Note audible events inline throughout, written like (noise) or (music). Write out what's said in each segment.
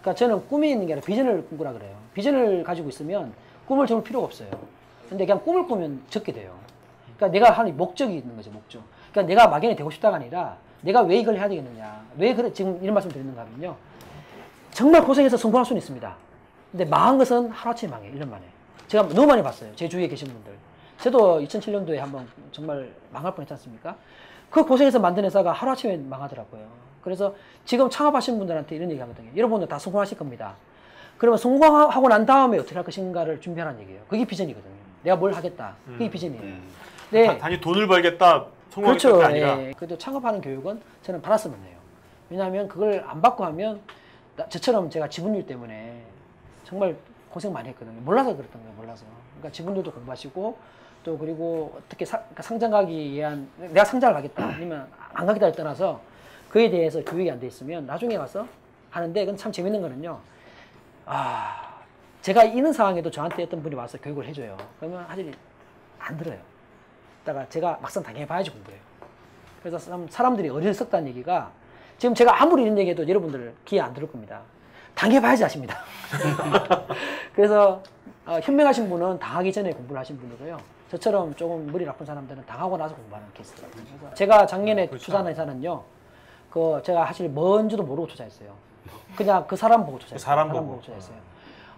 그러니까 저는 꿈이 있는 게 아니라 비전을 꿈꾸라 그래요. 비전을 가지고 있으면 꿈을 정할 필요가 없어요. 근데 그냥 꿈을 꾸면 적게 돼요. 그러니까 내가 하는 목적이 있는 거죠, 목적. 그러니까 내가 막연히 되고 싶다가 아니라 내가 왜 이걸 해야 되겠느냐. 왜 그래, 지금 이런 말씀 드리는가 하면요. 정말 고생해서 성공할 수는 있습니다. 근데 망한 것은 하루아침에 망해요, 1년 만에. 제가 너무 많이 봤어요. 제 주위에 계신 분들. 저도 2007년도에 한번 정말 망할 뻔 했지 않습니까? 그 고생해서 만든 회사가 하루아침에 망하더라고요. 그래서 지금 창업하신 분들한테 이런 얘기 하거든요. 여러분들 다 성공하실 겁니다. 그러면 성공하고 난 다음에 어떻게 할 것인가를 준비하라는 얘기예요. 그게 비전이거든요. 내가 뭘 하겠다. 그게 음, 비전이에요. 음. 네. 단- 단지 돈을 벌겠다 성공하겠다 그렇죠. 가 아니라 예. 그래도 창업하는 교육은 저는 받았으면 해요. 왜냐하면 그걸 안 받고 하면 나- 저처럼 제가 지분율 때문에 정말 고생 많이 했거든요. 몰라서 그랬던 거예요. 몰라서. 그러니까 지분율도 공부하시고 또 그리고 어떻게 사- 그러니까 상장 가기 위한 내가 상장을 가겠다 아니면 안 가겠다를 떠나서 그에 대해서 교육이 안 돼 있으면 나중에 가서 하는데 그건 참 재밌는 거는요. 아 제가 있는 상황에도 저한테 어떤 분이 와서 교육을 해줘요. 그러면 사실 안 들어요. 다가 제가 막상 당해봐야지 공부해요. 그래서 사람- 사람들이 어리석다는 얘기가 지금 제가 아무리 이런 얘기해도 여러분들 귀에 안 들을 겁니다. 당해봐야지 아십니다. (laughs) 그래서 어, 현명하신 분은 당하기 전에 공부를 하신 분이고요. 저처럼 조금 머리 나쁜 사람들은 당하고 나서 공부하는 케이스더라고요. 그래서 제가 작년에 그렇죠. 투자한 회사는요. 그 제가 사실 뭔지도 모르고 투자했어요. 그냥 그 사람 보고 투자했어요. 그 사람 보고. 투자했어요.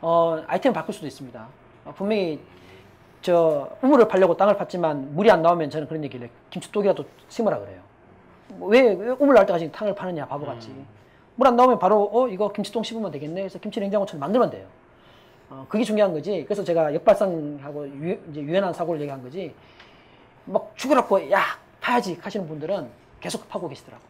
어, 아이템 바꿀 수도 있습니다. 어, 분명히 저 우물을 파려고 땅을 팠지만 물이 안 나오면 저는 그런 얘기를 해요. 김치독이라도 심으라 그래요. 뭐 왜, 왜 우물 나올 때까지 탕을 파느냐 바보같이. 물안 나오면 바로 어 이거 김치통 씹으면 되겠네. 그래서 김치 냉장고처럼 만들면 돼요. 어, 그게 중요한 거지. 그래서 제가 역발상하고 유, 유연한 사고를 얘기한 거지. 막 죽으라고 야 파야지 하시는 분들은 계속 파고 계시더라고.